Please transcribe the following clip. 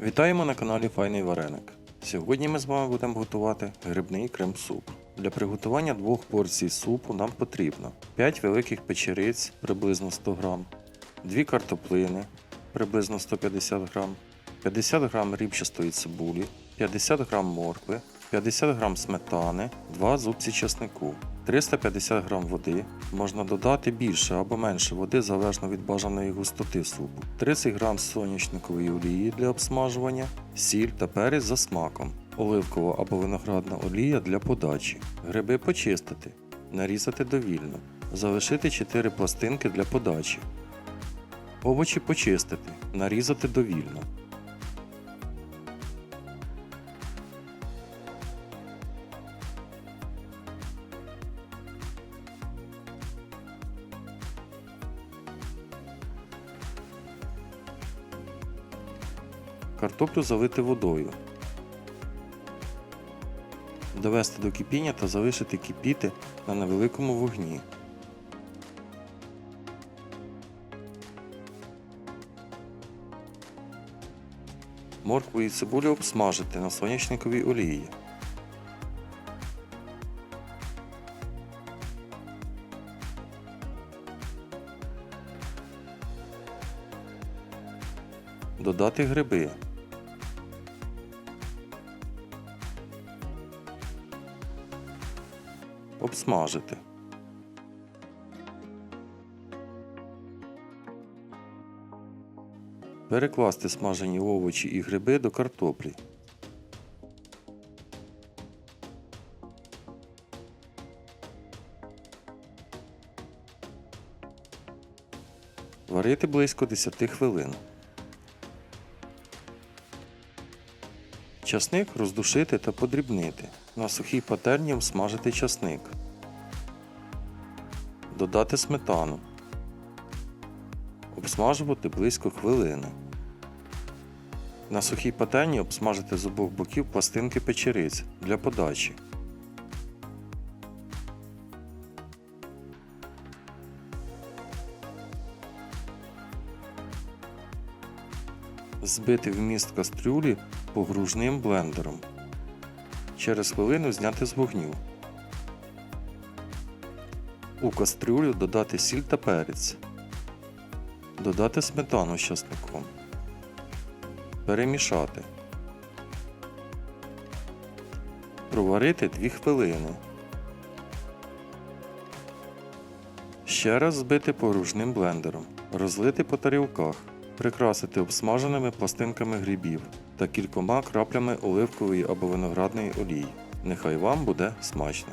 Вітаємо на каналі Файний Вареник. Сьогодні ми з вами будемо готувати грибний крем-суп. Для приготування двох порцій супу нам потрібно 5 великих печериць приблизно 100 г, 2 картоплини приблизно 150 г, 50 г рібчастої цибулі, 50 г моркви, 50 г сметани, 2 зубці чеснику, 350 г води. Можна додати більше або менше води залежно від бажаної густоти супу, 30 г соняшникової олії для обсмажування, сіль та перець за смаком, оливкова або виноградна олія для подачі, гриби почистити, нарізати довільно, залишити 4 пластинки для подачі. Овочі почистити, нарізати довільно. Картоплю залити водою. Довести до кипіння та залишити кипіти на невеликому вогні. Моркву і цибулю обсмажити на соняшниковій олії. Додати гриби. Обсмажити. Перекласти смажені овочі і гриби до картоплі. Варити близько 10 хвилин. Часник роздушити та подрібнити. На сухій патерні обсмажити часник. Додати сметану. Обсмажувати близько хвилини. На сухій патерні обсмажити з обох боків пластинки печериць для подачі. Збити вміст кастрюлі погружним блендером. Через хвилину зняти з вогню. У кастрюлю додати сіль та перець. Додати сметану з часником. Перемішати. Проварити 2 хвилини. Ще раз збити погружним блендером. Розлити по тарілках. Прикрасити обсмаженими пластинками грибів та кількома краплями оливкової або виноградної олії. Нехай вам буде смачно!